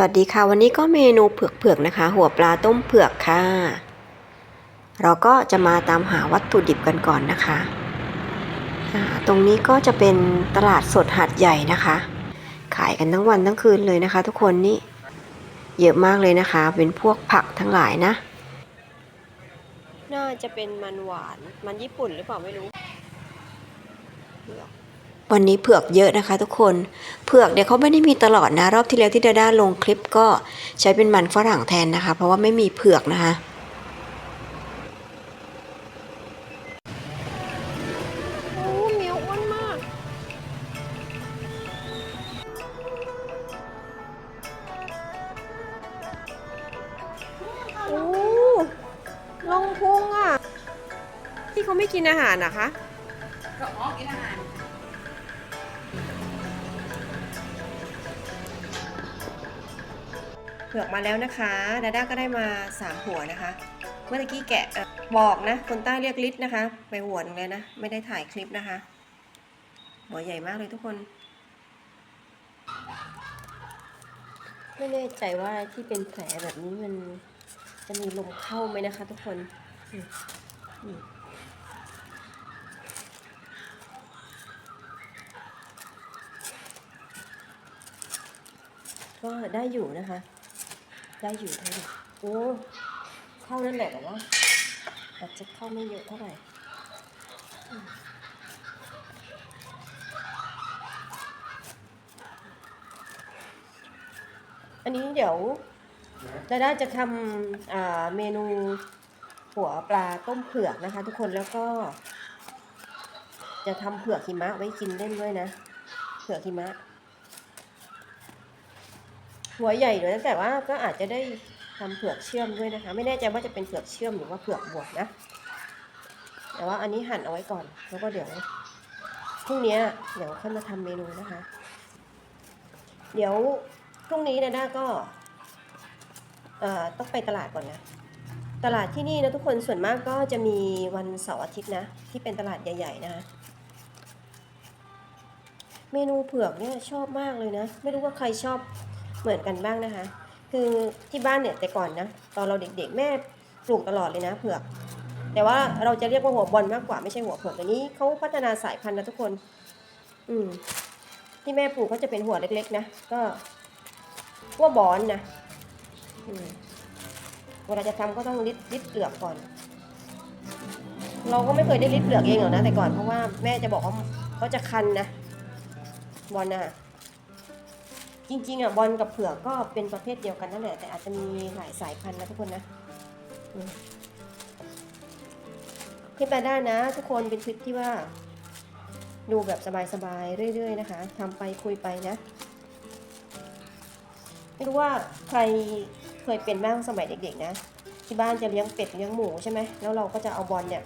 วัสดีค่ะ วันนี้ก็เมนูเผือกๆนะคะ หัวปลาต้มเผือกค่ะ เราก็จะมาตามหาวัตถุดิบกันก่อนนะคะ ตรงนี้ก็จะเป็นตลาดสดหาดใหญ่นะคะ ขายกันทั้งวันทั้งคืนเลยนะคะ ทุกคนนี่เยอะมากเลยนะคะ เป็นพวกผักทั้งหลายนะ น่าจะเป็นมันหวาน มันญี่ปุ่นหรือเปล่าไม่รู้ วันนี้เผือกเยอะนะคะทุกคน เผือกเนี่ยเขาไม่ได้มีตลอดนะ รอบที่แล้วที่ดาด้าลงคลิปก็ใช้เป็นมันฝรั่งแทนนะคะ เพราะว่าไม่มีเผือกนะคะโอ้เมียวอ้วนมากโอ้ลงพุงอะ ที่เขาไม่กินอาหารนะคะก็อ๋อกินอาหาร เผือกมาแล้วนะคะดาด้าก็ได้มา 3 หัวนะคะ เมื่อกี้แกะบอกนะ คนใต้เรียกลิตรนะคะ ไปหัวนึงเลยนะ ไม่ได้ถ่ายคลิปนะคะ หัวใหญ่มากเลยทุกคน ไม่แน่ใจว่าที่เป็นแผลแบบนี้มันจะมีลมเข้าไหมนะคะ ทุกคนก็ได้อยู่นะคะ ได้อยู่ได้อยู่โอ้เข้านั่นแหละแต่ว่าอาจจะเข้าไม่เยอะเท่าไหร่อันนี้เดี๋ยวดาด้าจะทำเมนูหัวปลาต้มเผือกนะคะ ทุกคนแล้วก็ จะทำเผือกหิมะไว้กินเล่นด้วยนะ เผือกหิมะ หัวใหญ่ด้วยแต่ว่าก็อาจจะได้ทำเผือกเชื่อมด้วยนะคะ ไม่แน่ใจว่าจะเป็นเผือกเชื่อมหรือว่าเผือกบวกนะ แต่ว่าอันนี้หั่นเอาไว้ก่อน แล้วก็เดี๋ยวพรุ่งนี้เดี๋ยวค่อยมาทำเมนูนะคะ เดี๋ยวพรุ่งนี้นะด้าก็เอ่อต้องไปตลาดก่อนนะ ตลาดที่นี่นะทุกคนส่วนมากก็จะมีวันเสาร์อาทิตย์นะ ที่เป็นตลาดใหญ่ๆนะคะเมนูเผือกเนี่ยชอบมากเลยนะ ไม่รู้ว่าใครชอบ เหมือนกันบ้างนะคะ คือที่บ้านเนี่ยแต่ก่อนนะตอนเราเด็กๆแม่ปลูกตลอดเลยนะเผือก แต่ว่าเราจะเรียกว่าหัวบอลมากกว่าไม่ใช่หัวเผือกตัวนี้เขาพัฒนาสายพันธุ์นะทุกคน อืมที่แม่ปลูกก็จะเป็นหัวเล็ก ๆ นะก็หัวบอนนะเวลาจะทำก็ต้องริดริดเปลือกก่อน เราก็ไม่เคยได้ริดเปลือกเองหรอกนะแต่ก่อนเพราะว่าแม่จะบอกว่าเขาจะคันนะบอลนะ จริงๆอะบอลกับเผือกก็เป็นประเภทเดียวกันนั่นแหละแต่อาจจะมีหลายสายพันธุ์นะทุกคนนะอืมคลิปมาได้นะ ทุกคนเป็นคลิปที่ว่า ดูแบบสบายๆเรื่อย ๆ นะคะทำไปคุยไปนะไม่รู้ว่าใครเคยเป็นบ้างสมัยเด็ก ๆ นะ ที่บ้านจะเลี้ยงเป็ดเลี้ยงหมูใช่ไหมแล้วเราก็จะเอาบอลเนี่ย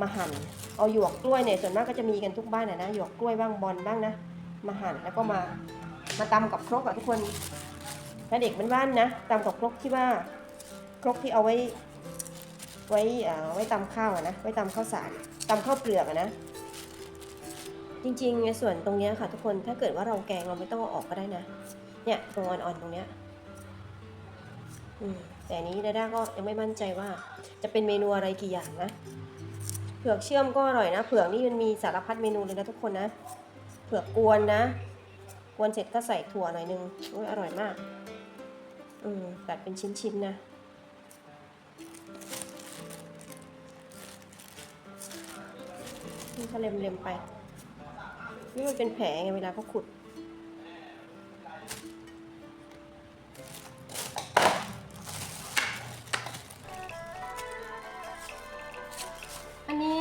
มาหั่นเอาหยวกกล้วยเนี่ยส่วนมากก็จะมีกันทุกบ้านนะนะหยวกกล้วยบ้างบอลบ้างนะมาหั่นแล้วก็มา มาตำกับครกอะทุกคนถ้าเด็กบ้านๆนะตำกับครกที่ว่าครกที่เอาไว้ ไว้ไว้ตำข้าวนะไว้ตำข้าวสารตำข้าวเปลือกนะ จริงๆในส่วนตรงนี้ค่ะ ทุกคนถ้าเกิดว่าเราแกงเราไม่ต้องเอาออกก็ได้นะ เนี่ยตรงอ่อนๆตรงเนี้ยแต่นี้ดาด้าก็ยังไม่มั่นใจว่า จะเป็นเมนูอะไรกี่อย่างนะเผือกเชื่อมก็อร่อยนะ เผือกนี่มันมีสารพัดเมนูเลยนะทุกคนนะ เผือกกวนนะ วนเสร็จก็ใส่ถั่วหน่อยนึงโอ้ยอร่อยมาก อืมตัดเป็นชิ้นๆนะ นี่ก็เล็มๆไป นี่มันเป็นแผลไงเวลาเขาขุดอันนี้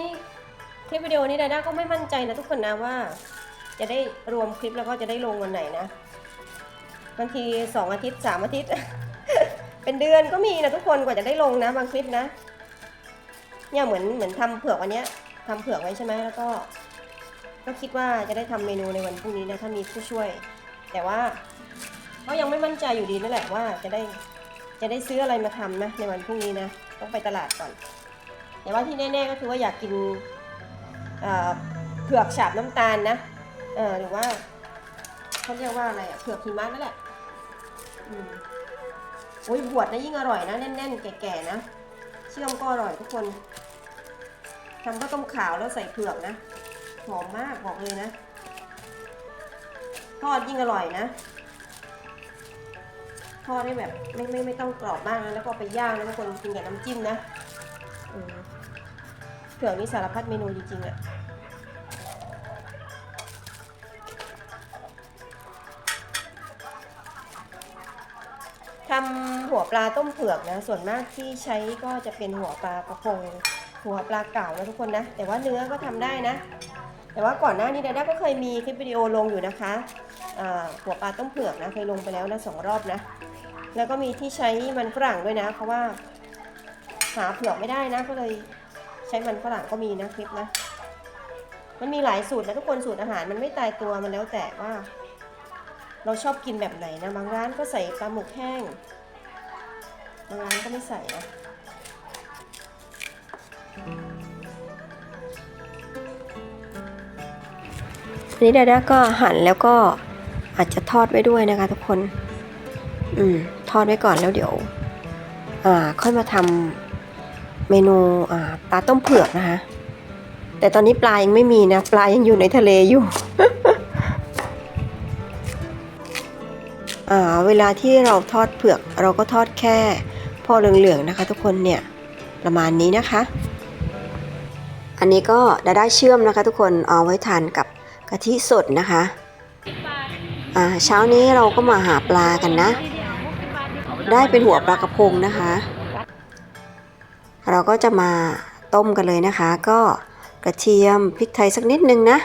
คลิปวิดีโอนี้ดาด้าก็ไม่มั่นใจนะทุกคนนะว่า จะได้รวมคลิปแล้วก็จะได้ลงวันไหนนะบางทีสองอาทิตย์สามอาทิตย์ เป็นเดือนก็มีนะทุกคนกว่าจะได้ลงนะ บางคลิปนะ เนี่ยเหมือนเหมือนทำเผือกวันเนี้ยทำเผือกไว้ใช่ไหมแล้วก็ ก็คิดว่าจะได้ทำเมนูในวันพรุ่งนี้นะถ้ามีผู้ช่วย แต่ว่าก็ยังไม่มั่นใจอยู่ดีนั่นแหละว่าจะได้จะได้ซื้ออะไรมาทำนะในวันพรุ่งนี้นะต้องไปตลาดก่อน แต่ว่าที่แน่ๆก็คือว่าอยากกินเอ่อเผือกฉาบน้ำตาลนะ เออหรือว่าเขาเรียกว่าอะไรอะเผือกหิมะนั่นแหละออืมโอ้ยบวชนะยิ่งอร่อยนะแน่นๆ แก่ๆนะเชื่อมก็อร่อยทุกคนทำข้าวต้มขาวแล้วใส่เผือกนะหอมมากบอกเลยนะทอดยิ่งอร่อยนะทอดได้แบบไม่ไม่ไม่ต้องกรอบมากนะแล้วก็ไปย่างนะทุกคนกินกับน้ำจิ้มนะเผือกนี่สารพัดเมนูจริงๆอะทำหัวปลาต้มเผือกนะ ส่วนมากที่ใช้ก็จะเป็นหัวปลากระพง หัวปลาเก่านะทุกคนนะ แต่ว่าเนื้อก็ทำได้นะ แต่ว่าก่อนหน้านี้ดาด้าก็เคยมีคลิปวิดีโอลงอยู่นะคะหัวปลาต้มเผือกนะเคยลงไปแล้วนะสองรอบนะ แล้วก็มีที่ใช้มันฝรั่งด้วยนะ เพราะว่าหาเผือกไม่ได้นะก็เลยใช้มันฝรั่งก็มีนะคลิปนะ มันมีหลายสูตรนะทุกคนสูตรอาหารมันไม่ตายตัวมันแล้วแต่ว่า เราชอบกินแบบไหนนะ บางร้านก็ใส่ปลาหมึกแห้ง บางร้านก็ไม่ใส่นะอันนี้ดาด้าก็หั่นแล้วก็อาจจะทอดไว้ด้วยนะคะทุกคน อืม ทอดไว้ก่อนแล้วเดี๋ยว อ่า ค่อยมาทำเมนู อ่า ปลาต้มเผือกนะคะ แต่ตอนนี้ปลายังไม่มีนะ ปลายังอยู่ในทะเลอยู่ เวลาที่เราทอดเผือกเราก็ทอดแค่พอเหลืองๆนะคะ ทุกคนเนี่ยประมาณนี้นะคะ อันนี้ก็ได้ได้เชื่อมนะคะ ทุกคนเอาไว้ทานกับกะทิสดนะคะเช้านี้เราก็มาหาปลากันนะ ได้เป็นหัวปลากระพงนะคะ เราก็จะมาต้มกันเลยนะคะ ก็กระเทียมพริกไทยสักนิดนึงนะ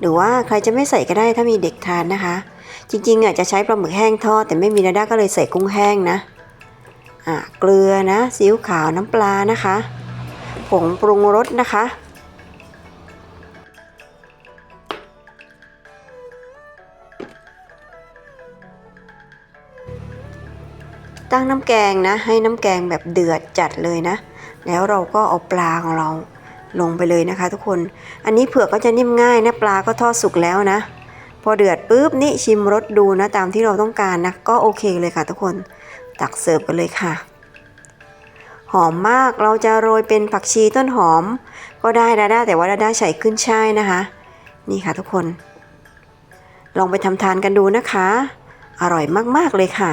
หรือว่าใครจะไม่ใส่ก็ได้ถ้ามีเด็กทานนะคะ จริงๆอะจะใช้ปลาหมึกแห้งทอดแต่ไม่มีนาด้าก็เลยใส่กุ้งแห้งนะอ่าเกลือนะซีอิ๊วขาวน้ำปลานะคะ ผงปรุงรสนะคะตั้งน้ำแกงนะ ให้น้ำแกงแบบเดือดจัดเลยนะ แล้วเราก็เอาปลาของเราลงไปเลยนะคะ ทุกคน อันนี้เผือกก็จะนิ่มง่ายนะปลาก็ทอดสุกแล้วนะ พอเดือดปุ๊บนี่ชิมรสดูนะตามที่เราต้องการนะก็โอเคเลยค่ะทุกคนตักเสิร์ฟกันเลยค่ะ หอมมากเราจะโรยเป็นผักชีต้นหอม ก็ได้ดาด้าแต่ว่าดาด้าใส่ขึ้นช่ายนะคะ นี่ค่ะทุกคน ลองไปทำทานกันดูนะคะ อร่อยมากๆเลยค่ะ